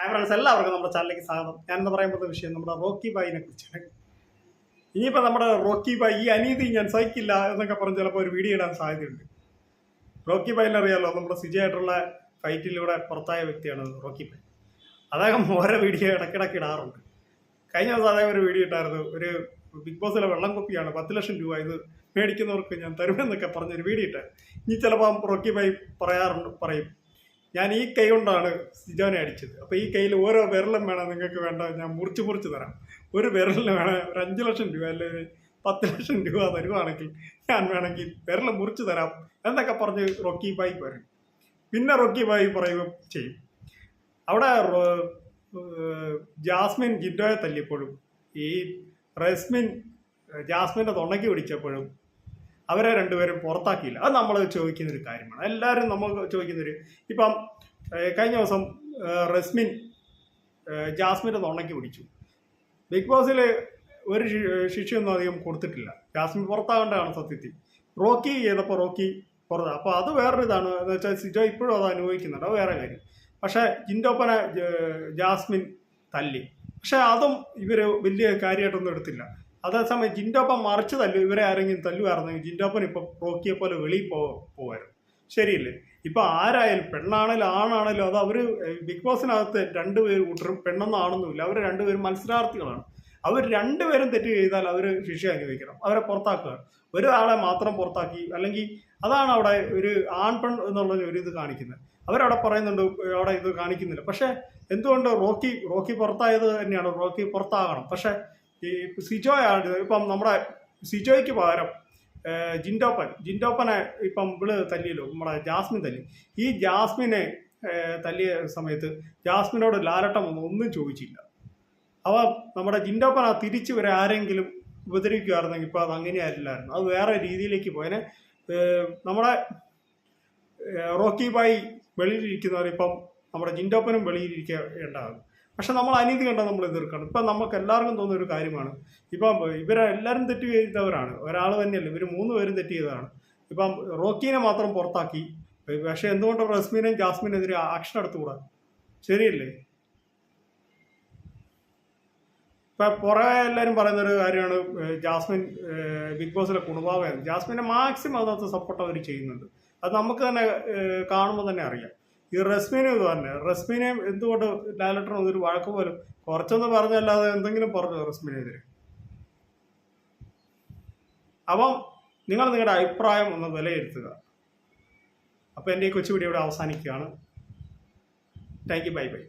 Hi friends എല്ലാവർക്കും നമ്മുടെ ചാനലിലേക്ക് സ്വാഗതം. ഞാൻ എന്ന് പറയുമ്പോൾ വിഷയം നമ്മുടെ റോക്കി ബായിനെ കുറിച്ചാണ്. ഇനിയിപ്പോൾ നമ്മുടെ റോക്കി ബായി ഈ അനീതി ഞാൻ സഹിക്കില്ല എന്നൊക്കെ പറഞ്ഞ് ചിലപ്പോൾ ഒരു വീഡിയോ ഇടാൻ സാധ്യതയുണ്ട്. റോക്കി ബായിനെ അറിയാമല്ലോ നമ്മുടെ സിജയായിട്ടുള്ള ഫൈറ്റിലൂടെ പുറത്തായ വ്യക്തിയാണ് റോക്കി ബായ്. അദ്ദേഹം ഓരോ വീഡിയോ ഇടയ്ക്കിടയ്ക്ക് ഇടാറുണ്ട്. കഴിഞ്ഞ ദിവസം അദ്ദേഹം ഒരു വീഡിയോ ഇട്ടായിരുന്നു. ഒരു ബിഗ് ബോസിലെ വെള്ളം കുപ്പിയാണ് പത്ത് ലക്ഷം രൂപ ഇത് മേടിക്കുന്നവർക്ക് ഞാൻ തരുമെന്നൊക്കെ പറഞ്ഞൊരു വീഡിയോ ഇട്ട്. ഇനി ചിലപ്പോൾ റോക്കി ബായി പറയാറുണ്ട് പറയും. ഞാൻ ഈ കൈ കൊണ്ടാണ് സിജോനെ അടിച്ചത്. അപ്പോൾ ഈ കയ്യിൽ ഓരോ വിരലും വേണം നിങ്ങൾക്ക് വേണ്ട ഞാൻ മുറിച്ച് മുറിച്ച് തരാം. ഒരു വിരലിന് വേണം ഒരു അഞ്ച് ലക്ഷം രൂപ അല്ലെങ്കിൽ പത്ത് ലക്ഷം രൂപ തരുവാണെങ്കിൽ ഞാൻ വേണമെങ്കിൽ വിരൽ മുറിച്ച് തരാം എന്നൊക്കെ പറഞ്ഞ് റോക്കി ബായി പറയും. പിന്നെ റോക്കി ബായി പറയുകയും ചെയ്യും. അവിടെ ജാസ്മിൻ ജിൻഡോയെ തല്ലിയപ്പോഴും ഈ റെസ്മിൻ ജാസ്മിന്റെ തൊണ്ടയ്ക്ക് പിടിച്ചപ്പോഴും അവരെ രണ്ടുപേരും പുറത്താക്കിയില്ല. അത് നമ്മൾ ചോദിക്കുന്ന ഒരു കാര്യമാണ്. എല്ലാവരും നമ്മൾ ചോദിക്കുന്നൊരു ഇപ്പം കഴിഞ്ഞ ദിവസം റസ്മിൻ ജാസ്മിന്റെ തൊണ്ടയ്ക്ക് പിടിച്ചു ബിഗ് ബോസിൽ ഒരു ശിക്ഷയൊന്നും അധികം കൊടുത്തിട്ടില്ല. ജാസ്മിൻ പുറത്താകേണ്ടതാണ് സത്യത്തിൽ. റോക്കി ചെയ്തപ്പോൾ റോക്കി പുറത്ത്. അപ്പോൾ അത് വേറൊരു ഇതാണ്. എന്ന് വെച്ചാൽ സിജോ ഇപ്പോഴും അത് അനുഭവിക്കുന്നുണ്ട്. അത് വേറെ കാര്യം. പക്ഷേ ജിൻഡോപ്പനെ ജാസ്മിൻ തല്ലി. പക്ഷേ അതും ഇവർ വലിയ കാര്യമായിട്ടൊന്നും എടുത്തില്ല. അതേസമയം ജിൻഡോപ്പം മറിച്ച് തല്ലു. ഇവരെ ആരെങ്കിലും തല്ലുമായിരുന്നെങ്കിൽ ജിൻഡോപ്പൻ ഇപ്പം റോക്കിയെ പോലെ വെളിയിൽ പോ പോവായിരുന്നു. ശരിയല്ലേ? ഇപ്പം ആരായാലും പെണ്ണാണേലും ആണാണേലും അത് അവർ ബിഗ് ബോസിനകത്ത് രണ്ടുപേരും കൂട്ടരും പെണ്ണെന്നും ആണെന്നുമില്ല. അവർ രണ്ടുപേരും മത്സരാർത്ഥികളാണ്. അവർ രണ്ടുപേരും തെറ്റ് ചെയ്താൽ അവർ ശിക്ഷ അനുഭവിക്കണം അവരെ പുറത്താക്കുക. ഒരാളെ മാത്രം പുറത്താക്കി അല്ലെങ്കിൽ അതാണ് അവിടെ ഒരു ആൺ പെൺ എന്നുള്ള ഒരു ഇത് കാണിക്കുന്നത്. അവരവിടെ പറയുന്നുണ്ട് അവിടെ ഇത് കാണിക്കുന്നില്ല. പക്ഷേ എന്തുകൊണ്ട് റോക്കി റോക്കി പുറത്തായത് തന്നെയാണ്? റോക്കി പുറത്താകണം. പക്ഷേ ഈ സിജോയാണ് ഇപ്പം നമ്മുടെ സിജോയ്ക്ക് പകരം ജിൻഡോപ്പൻ. ജിൻഡോപ്പനെ ഇപ്പം ഇവൾ തല്ലിയല്ലോ നമ്മുടെ ജാസ്മിൻ തല്ലി. ഈ ജാസ്മിനെ തല്ലിയ സമയത്ത് ജാസ്മിനോട് ലാലട്ടം ഒന്നും ഒന്നും ചോദിച്ചില്ല. അവ നമ്മുടെ ജിൻഡോപ്പൻ ആ തിരിച്ചു വരെ ആരെങ്കിലും ഉപദ്രവിക്കുമായിരുന്നെങ്കിൽ ഇപ്പോൾ അത് അങ്ങനെയല്ലായിരുന്നു അത് വേറെ രീതിയിലേക്ക് പോയതിനെ നമ്മുടെ റോക്കി ബായി വെളിയിലിരിക്കുന്നവർ ഇപ്പം നമ്മുടെ ജിൻഡോപ്പനും വെളിയിലിരിക്കേണ്ടതാണ് പക്ഷെ നമ്മൾ അനീതി കണ്ടാൽ നമ്മൾ എതിർക്കണം. ഇപ്പം നമുക്ക് എല്ലാവർക്കും തോന്നുന്ന ഒരു കാര്യമാണ്. ഇപ്പം ഇവരെല്ലാവരും തെറ്റ് ചെയ്തവരാണ്. ഒരാൾ തന്നെയല്ല ഇവർ മൂന്ന് പേരും തെറ്റ് ചെയ്തതാണ്. ഇപ്പം റോക്കീനെ മാത്രം പുറത്താക്കി. പക്ഷെ എന്തുകൊണ്ട് റസ്മീനും ജാസ്മിനെതിരെ ആക്ഷൻ എടുത്തുകൂടാ? ശരിയല്ലേ? ഇപ്പൊ പുറകെ എല്ലാവരും പറയുന്ന ഒരു കാര്യമാണ് ജാസ്മിൻ ബിഗ് ബോസിലെ കുണുഭാവയാണ് ജാസ്മിനെ മാക്സിമം അതിനകത്ത് സപ്പോർട്ട് അവർ ചെയ്യുന്നുണ്ട്. അത് നമുക്ക് തന്നെ കാണുമ്പോൾ തന്നെ അറിയാം. ഈ റസ്മിനും ഇത് തന്നെ റസ്മിനെയും എന്തുകൊണ്ട് ഡയലക്ടർ ഒരു വഴക്ക് പോലും കുറച്ചൊന്ന് പറഞ്ഞല്ലാതെ എന്തെങ്കിലും പറഞ്ഞു റസ്മിനെതിരെ? അപ്പം നിങ്ങൾ നിങ്ങളുടെ അഭിപ്രായം ഒന്ന് വിലയിരുത്തുക. അപ്പോൾ എന്റെ ഈ കൊച്ചു വീഡിയോ ഇവിടെ അവസാനിക്കുകയാണ്. Thank you bye bye